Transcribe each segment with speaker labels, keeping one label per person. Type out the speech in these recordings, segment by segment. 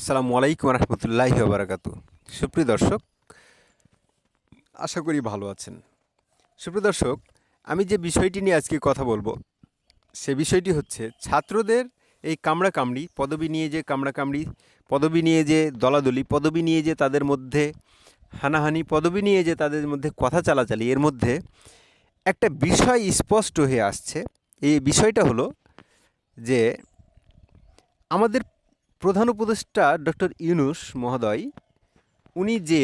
Speaker 1: আসসালামু আলাইকুম রহমতুল্লাহি বারাকাত সুপ্রিয় দর্শক, আশা করি ভালো আছেন। সুপ্রিয় দর্শক, আমি যে বিষয়টি নিয়ে আজকে কথা বলব, সে বিষয়টি হচ্ছে ছাত্রদের এই কামড়া কামড়ি পদবি নিয়ে যে কামড়া কামড়ি পদবি নিয়ে যে দলাদলি, পদবি নিয়ে যে তাদের মধ্যে হানাহানি, পদবি নিয়ে যে তাদের মধ্যে কথা চালাচালি, এর মধ্যে একটা বিষয় স্পষ্ট হয়ে আসছে। এই বিষয়টা হলো যে আমাদের প্রধান উপদেষ্টা ডক্টর ইউনুস মহোদয়, উনি যে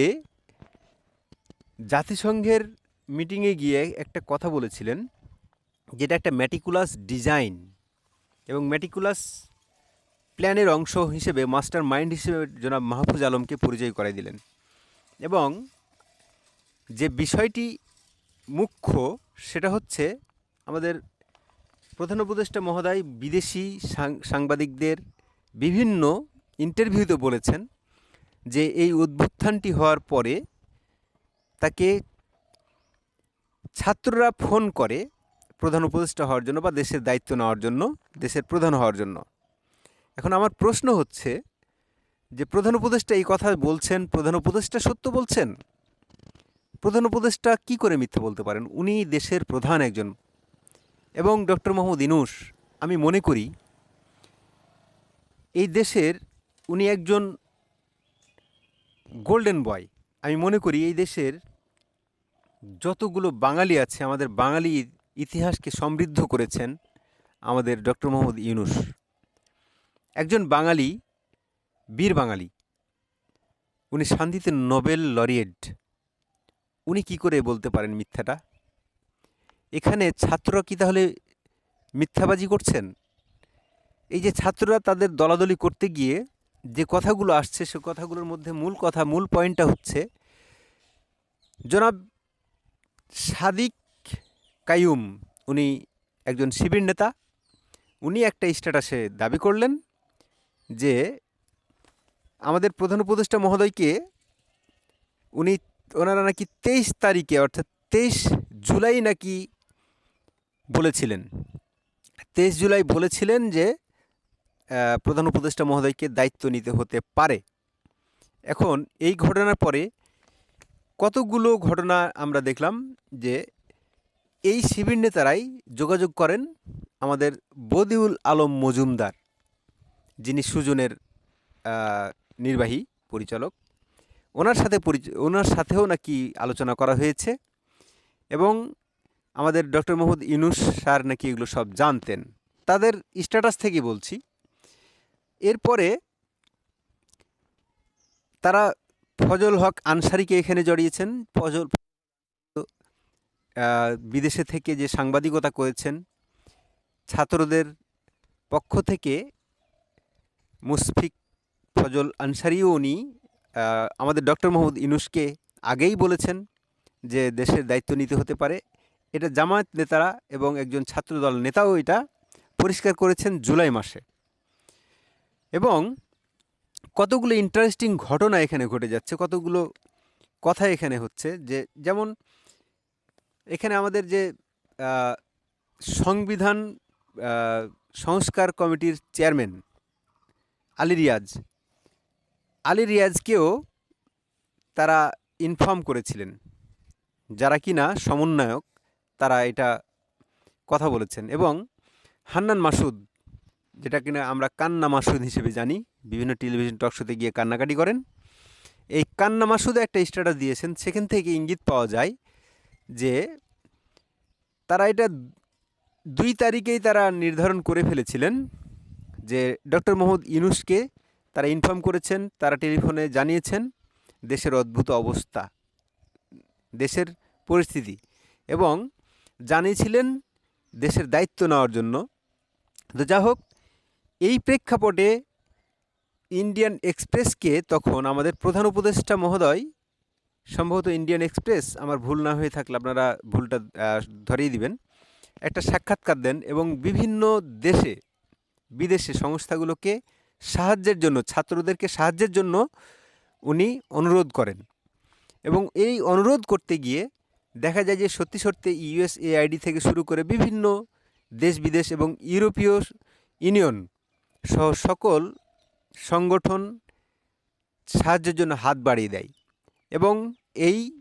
Speaker 1: জাতিসংঘের মিটিংয়ে গিয়ে একটা কথা বলেছিলেন, যেটা একটা ম্যাটিকুলাস ডিজাইন এবং ম্যাটিকুলাস প্ল্যানের অংশ হিসেবে মাস্টার মাইন্ড হিসেবে জনাব মাহফুজ আলমকে পরিচয় করাই দিলেন। এবং যে বিষয়টি মুখ্য, সেটা হচ্ছে আমাদের প্রধান উপদেষ্টা মহোদয় বিদেশি সাংবাদিকদের বিভিন্ন ইন্টারভিউতে বলেছেন যে এই উদ্ভুত্থানটি হওয়ার পরে তাকে ছাত্ররা ফোন করে প্রধান উপদেষ্টা হওয়ার জন্য বা দেশের দায়িত্ব নেওয়ার জন্য, দেশের প্রধান হওয়ার জন্য। এখন আমার প্রশ্ন হচ্ছে যে প্রধান উপদেষ্টা এই কথা বলছেন, প্রধান উপদেষ্টা সত্য বলছেন? প্রধান উপদেষ্টা কি করে মিথ্যে বলতে পারেন? উনি দেশের প্রধান একজন। এবং ডক্টর মোহাম্মদ ইনুস, আমি মনে করি এই দেশের উনি একজন গোল্ডেন বয় আমি মনে করি এই দেশের যতগুলো বাঙালি আছে, আমাদের বাঙালি ইতিহাসকে সমৃদ্ধ করেছেন আমাদের ডক্টর মোহাম্মদ ইউনুস। একজন বাঙালি, বীর বাঙালি। উনি শান্তিতে নোবেল লরিয়েট। উনি কি করে বলতে পারেন মিথ্যাটা? এখানে ছাত্ররা কি তাহলে মিথ্যাবাজি করছেন? এই যে ছাত্ররা তাদের দলাদলি করতে গিয়ে যে কথাগুলো আসছে, সে কথাগুলোর মধ্যে মূল কথা, মূল পয়েন্টটা হচ্ছে, জনাব সাদিক কায়ুম উনি একজন শিবির নেতা, উনি একটা স্ট্যাটাসে দাবি করলেন যে আমাদের প্রধান উপদেষ্টা মহোদয়কে উনি, ওনারা নাকি তেইশ তারিখে, অর্থাৎ তেইশ জুলাই নাকি বলেছিলেন। তেইশ জুলাই বলেছিলেন যে প্রধান উপদেষ্টা মহোদয়কে দায়িত্ব নিতে হতে পারে। এখন এই ঘটনার পরে কতগুলো ঘটনা আমরা দেখলাম যে এই শিবির নেতারাই যোগাযোগ করেন আমাদের বদিউল আলম মজুমদার, যিনি সুজনের নির্বাহী পরিচালক। ওনার সাথে ওনার সাথেও নাকি আলোচনা করা হয়েছে এবং আমাদের ডক্টর মোহাম্মদ ইউনুস স্যার নাকি এগুলো সব জানতেন। তাদের স্ট্যাটাস থেকে বলছি। এরপরে তারা ফজল হক আনসারিকে এখানে জড়িয়েছেন। ফজল বিদেশে থেকে যে সাংবাদিকতা করেছেন, ছাত্রদের পক্ষ থেকে মুশফিক ফজল আনসারিও উনি আমাদের ডক্টর মোহাম্মদ ইনুসকে আগেই বলেছেন যে দেশের দায়িত্ব নিতে হতে পারে। এটা জামায়াত নেতারা এবং একজন ছাত্রদল নেতাও এটা পরিষ্কার করেছেন জুলাই মাসে। এবং কতগুলো ইন্টারেস্টিং ঘটনা এখানে ঘটে যাচ্ছে, কতগুলো কথা এখানে হচ্ছে যে, যেমন এখানে আমাদের যে সংবিধান সংস্কার কমিটির চেয়ারম্যান আলী রিয়াজ, আলী রিয়াজকেও তারা ইনফর্ম করেছিলেন। যারা কিনা সমন্বয়ক, তারা এটা কথা বলেছেন এবং হান্নান মাসুদ যেটা কিনা আমরা কান্না মাসুদ হিসেবে জানি। বিভিন্ন টেলিভিশন টক শোতে গিয়ে কান্নাকাটি করেন। এই কান্না মাসুদও একটা স্ট্যাটাস দিয়েছেন, সেখান থেকে ইঙ্গিত পাওয়া যায় যে তারা এটা দুই তারিখেই তারা নির্ধারণ করে ফেলেছিলেন যে ডক্টর মোহাম্মদ ইউনুসকে তারা ইনফর্ম করেছেন, তারা টেলিফোনে জানিয়েছেন দেশের অদ্ভুত অবস্থা, দেশের পরিস্থিতি এবং জানিয়েছিলেন দেশের দায়িত্ব নেওয়ার জন্য। তো যা হোক এই প্রেক্ষাপটে ইন্ডিয়ান এক্সপ্রেসকে তখন আমাদের প্রধান উপদেষ্টা মহোদয়, সম্ভবত ইন্ডিয়ান এক্সপ্রেস আমার ভুল না হয়ে থাকলে আপনারা ভুলটা ধরিয়ে দিবেন, একটা সাক্ষাৎকার দেন এবং বিভিন্ন দেশে, বিদেশে সংস্থাগুলোকে সাহায্যের জন্য, ছাত্রদেরকে সাহায্যের জন্য উনি অনুরোধ করেন। এবং এই অনুরোধ করতে গিয়ে দেখা যায় যে সত্যি সত্যি ইউএসএআইডি থেকে শুরু করে বিভিন্ন দেশ বিদেশ এবং ইউরোপীয় ইউনিয়ন সহ সকল সংগঠন সাহায্যের জন্য হাত বাড়িয়ে দেয় এবং এই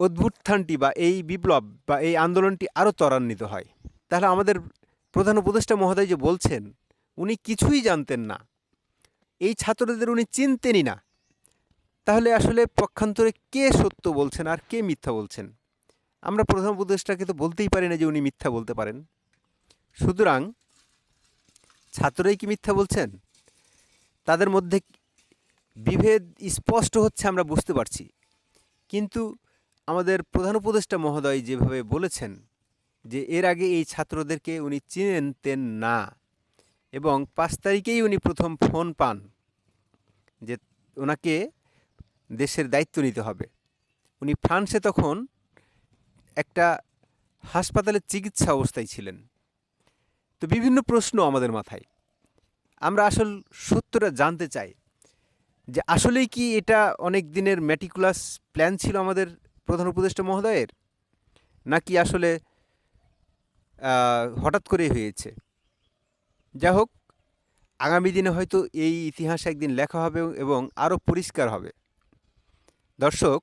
Speaker 1: অভ্যুত্থানটি বা এই বিপ্লব বা এই আন্দোলনটি আরও ত্বরান্বিত হয়। তাহলে আমাদের প্রধান উপদেষ্টা মহোদয় যে বলছেন, উনি কিছুই জানতেন না। এই ছাত্রদের উনি চিনতেনই না। তাহলে আসলে পক্ষান্তরে কে সত্য বলছেন আর কে মিথ্যা বলছেন? আমরা প্রধান উপদেষ্টাকে তো বলতেই পারি না যে উনি মিথ্যা বলতে পারেন। সুতরাং ছাত্ররাই কি মিথ্যা বলছেন? তাদের মধ্যে বিভেদ স্পষ্ট হচ্ছে আমরা বুঝতে পারছি। কিন্তু আমাদের প্রধান উপদেষ্টা মহোদয় যেভাবে বলেছেন যে এর আগে এই ছাত্রদেরকে উনি চিনতেন না এবং পাঁচ তারিখেই উনি প্রথম ফোন পান যে ওনাকে দেশের দায়িত্ব নিতে হবে। উনি ফ্রান্সে তখন একটা হাসপাতালে চিকিৎসা অবস্থায় ছিলেন। তো বিভিন্ন প্রশ্ন আমাদের মাথায়। আমরা আসল সত্যটা জানতে চাই যে আসলেই কি এটা অনেক দিনের ম্যাটিকুলাস প্ল্যান ছিল আমাদের প্রধান উপদেষ্টা মহোদয়ের? নাকি আসলে হঠাৎ করেই হয়েছে? যা হোক, আগামী দিনে হয়তো এই ইতিহাস একদিন লেখা হবে এবং আরও পরিষ্কার হবে। দর্শক,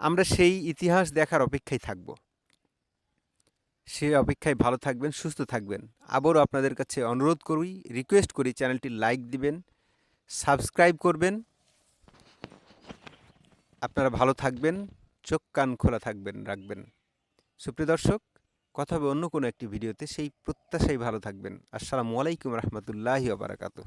Speaker 1: আমরা সেই ইতিহাস দেখার অপেক্ষায় থাকব। সেই অপেক্ষায় ভালো থাকবেন, সুস্থ থাকবেন। আবারও আপনাদের কাছে অনুরোধ করি রিকোয়েস্ট করি চ্যানেলটি লাইক দিবেন সাবস্ক্রাইব করবেন। আপনারা ভালো থাকবেন, চোখ কান খোলা থাকবেন, রাখবেন। সুপ্রিয় দর্শক, কথা হবে অন্য কোনো একটি ভিডিওতে, সেই প্রত্যাশাই ভালো থাকবেন। আসসালামু আলাইকুম রহমতুল্লাহি বারাকাতুহ।